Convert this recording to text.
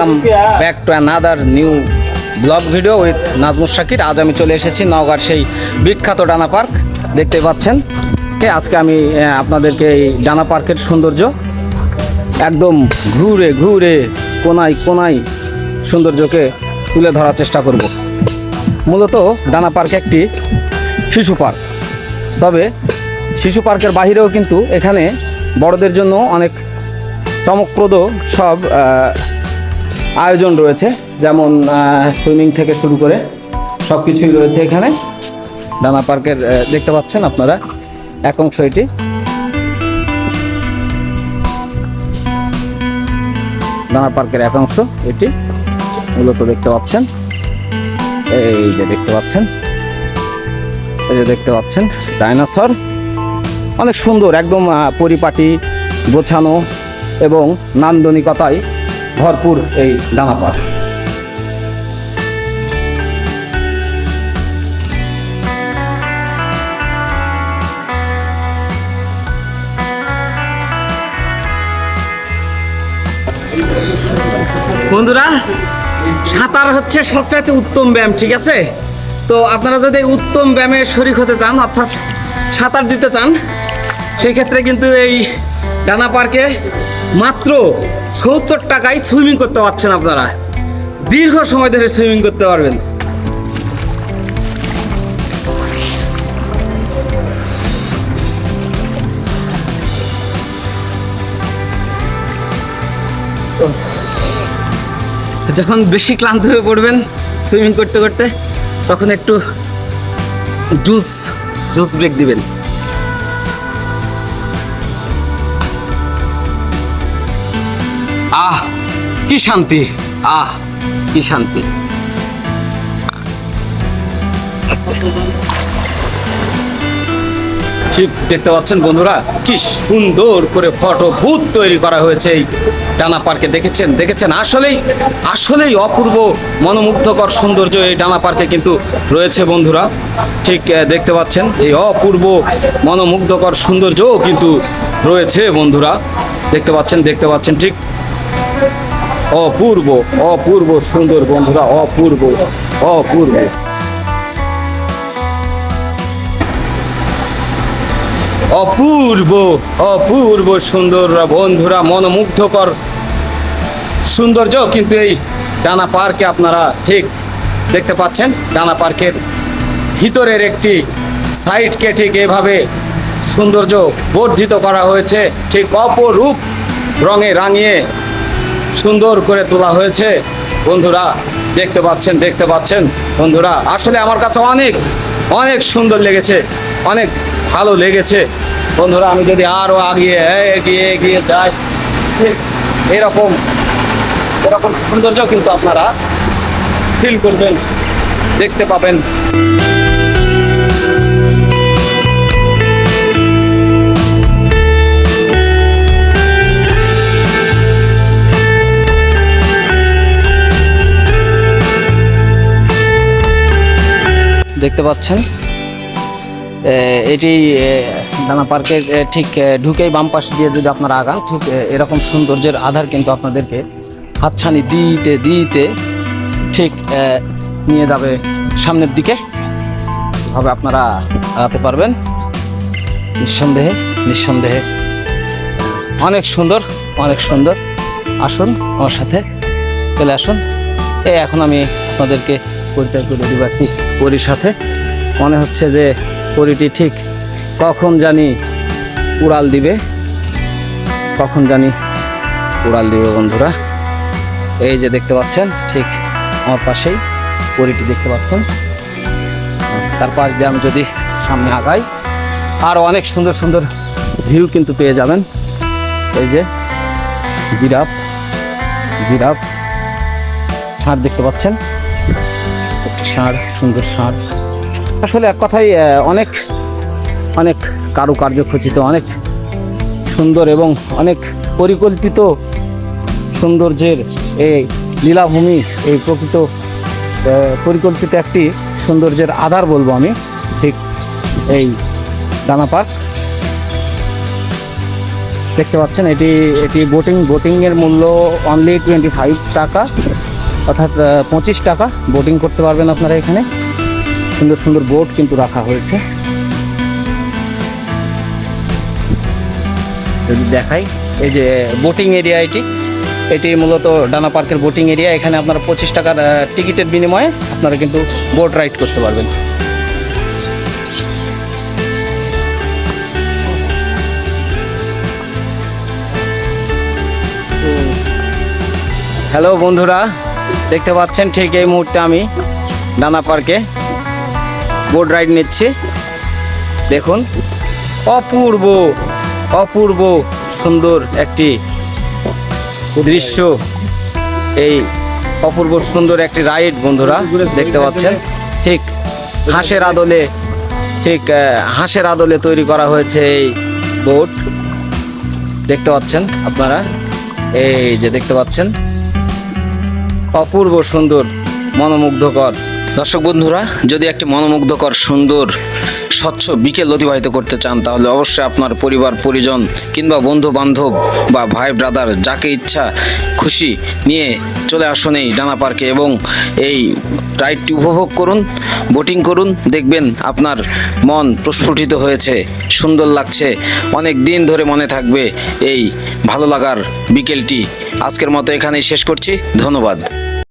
Welcome back to another new blog video with Nazmur Shakir আজ আমি চলে এসেছি নওগাঁর সেই বিখ্যাত ডানা পার্ক। দেখতে পাচ্ছেন? কে, আজকে আমি আপনাদেরকে এই ডানা পার্কের সৌন্দর্য, একদম ঘুরে ঘুরে, কোনায় কোনায় সৌন্দর্যকে তুলে ধরার চেষ্টা করব। মূলত ডানা পার্ক একটি শিশু পার্ক। তবে শিশু পার্কের বাহিরেও কিন্তু এখানে বড়দের জন্য অনেক চমকপ্রদ সব আয়োজন রয়েছে, যেমন সুইমিং থেকে শুরু করে সব কিছুই রয়েছে এখানে। ডানা পার্কের দেখতে পাচ্ছেন আপনারা, এক অংশ এটি। ডানা পার্কের এক অংশ এটি মূলত দেখতে পাচ্ছেন। এই যে দেখতে পাচ্ছেন, এই যে দেখতে পাচ্ছেন, ডাইনোসর। অনেক সুন্দর, একদম পরিপাটি, গোছানো এবং নান্দনিকতায় ভরপুর এই পার্ক বন্ধুরা, সাঁতার হচ্ছে সবচাইতে উত্তম ব্যায়াম, ঠিক আছে? তো আপনারা যদি উত্তম ব্যায়ামে শরিক হতে চান, অর্থাৎ সাঁতার দিতে চান, সেই ক্ষেত্রে কিন্তু এই ডানা পার্কে মাত্র সত্তর টাকায় সুইমিং করতে পারছেন আপনারা। দীর্ঘ সময় ধরে সুইমিং করতে পারবেন। যখন বেশি ক্লান্ত হয়ে পড়বেন সুইমিং করতে করতে, তখন একটু জুস জুস ব্রেক দিবেন। আহ, কি শান্তি। আহ, কি শান্তি। ঠিক দেখতে পাচ্ছেন বন্ধুরা, কি সুন্দর করে ফটো ভূত তৈরি করা হয়েছে এই ডানা পার্কে। দেখেছেন দেখেছেন? আসলেই আসলেই অপূর্ব, মনোমুগ্ধকর সৌন্দর্য এই ডানা পার্কে কিন্তু রয়েছে বন্ধুরা। ঠিক দেখতে পাচ্ছেন, এই অপূর্ব, মনোমুগ্ধকর সৌন্দর্যও কিন্তু রয়েছে বন্ধুরা। দেখতে পাচ্ছেন দেখতে পাচ্ছেন, ঠিক অপূর্ব অপূর্ব সুন্দর বন্ধুরা, অপূর্ব অপূর্ব। অপূর্ব অপূর্ব সুন্দর বন্ধুরা, মনোমুগ্ধকর সৌন্দর্য কিন্তু এই ডানা পার্কে আপনারা ঠিক দেখতে পাচ্ছেন। ডানা পার্কের ভিতরের একটি সাইডকে ঠিক এভাবে সৌন্দর্য বর্ধিত করা হয়েছে, ঠিক অপরূপ রঙে রাঙিয়ে সুন্দর করে তোলা হয়েছে। বন্ধুরা, দেখতে পাচ্ছেন দেখতে পাচ্ছেন। বন্ধুরা, আসলে আমার কাছে অনেক অনেক সুন্দর লেগেছে, অনেক ভালো লেগেছে। বন্ধুরা, আমি যদি আরও আগিয়ে এগিয়ে এগিয়ে যাই, ঠিক এরকম এরকম সৌন্দর্য কিন্তু আপনারা ফিল করবেন, দেখতে পাবেন। দেখতে পাচ্ছেন। এটি ডানা পার্কের ঠিক ঢুকেই বাম পাশ দিয়ে যদি আপনারা আগান, ঠিক এরকম সৌন্দর্যের আধার কিন্তু আপনাদেরকে হাতছানি দিতে দিতে, ঠিক নিয়ে যাবে সামনের দিকে। ভাবে আপনারা আগাতে পারবেন। নিঃসন্দেহে নিঃসন্দেহে। অনেক সুন্দর অনেক সুন্দর। আসুন, আমার সাথে চলে আসুন। এই এখন আমি আপনাদেরকে পরিচয় করে দিব পরীর সাথে। মনে হচ্ছে যে পরীটি ঠিক কখন জানি উড়াল দিবে। কখন জানি উড়াল দিবে বন্ধুরা। এই যে দেখতে পাচ্ছেন, ঠিক আমার পাশেই পরীটি দেখতে পাচ্ছেন। তার পাশ দিয়ে আমি যদি সামনে আগাই আরও অনেক সুন্দর সুন্দর ভিউ কিন্তু পেয়ে যাবেন। এই যে জিরাফ জিরাফ ষাঁড় দেখতে পাচ্ছেন। ষাঁড় সুন্দর ষাঁড় আসলে এক আহ, অনেক অনেক কারুকার্য খচিত অনেক সুন্দর এবং অনেক পরিকল্পিত সৌন্দর্যের এই লীলাভূমি এই প্রকৃত পরিকল্পিত একটি সৌন্দর্যের আধার বলব আমি ঠিক এই দানা পার্ক দেখতে পাচ্ছেন এটি এটি বোটিং বোটিংয়ের মূল্য অনলি টোয়েন্টি ফাইভ টাকা। অর্থাৎ পঁচিশ টাকা বোটিং করতে পারবেন আপনারা এখানে। সুন্দর সুন্দর বোট কিন্তু রাখা হয়েছে। যদি দেখাই, এই যে বোটিং এরিয়া এটি এটি মূলত ডানা পার্কের বোটিং এরিয়া এখানে আপনারা পঁচিশ টাকার টিকিটের বিনিময়ে আপনারা কিন্তু বোট রাইড করতে পারবেন। হ্যালো বন্ধুরা দেখতে পাচ্ছেন ঠিক এই মুহূর্তে আমি ডানা পার্কে বোট রাইড নিচ্ছি। দেখুন, অপূর্ব অপূর্ব সুন্দর একটি দৃশ্য। এই অপূর্ব সুন্দর একটি রাইড, বন্ধুরা, দেখতে পাচ্ছেন। ঠিক হাঁসের আদলে, ঠিক হাঁসের আদলে তৈরি করা হয়েছে এই বোট। দেখতে পাচ্ছেন আপনারা? এই যে দেখতে পাচ্ছেন অপূর্ব সুন্দর, মনোমুগ্ধকর। দর্শক বন্ধুরা, যদি একটি মনোমুগ্ধকর, সুন্দর, স্বচ্ছ বিকেল অতিবাহিত করতে চান, তাহলে অবশ্যই আপনার পরিবার, পরিজন কিংবা বন্ধু বান্ধব বা ভাই, ব্রাদার, যাকে ইচ্ছা খুশি নিয়ে চলে আসুন এই ডানা পার্কে এবং এই রাইডটি উপভোগ করুন, বোটিং করুন, দেখবেন আপনার মন প্রস্ফুটিত হয়েছে, সুন্দর লাগছে, অনেক দিন ধরে মনে থাকবে এই ভালো লাগার বিকেলটি। আজকের মতো এখানেই শেষ করছি, ধন্যবাদ।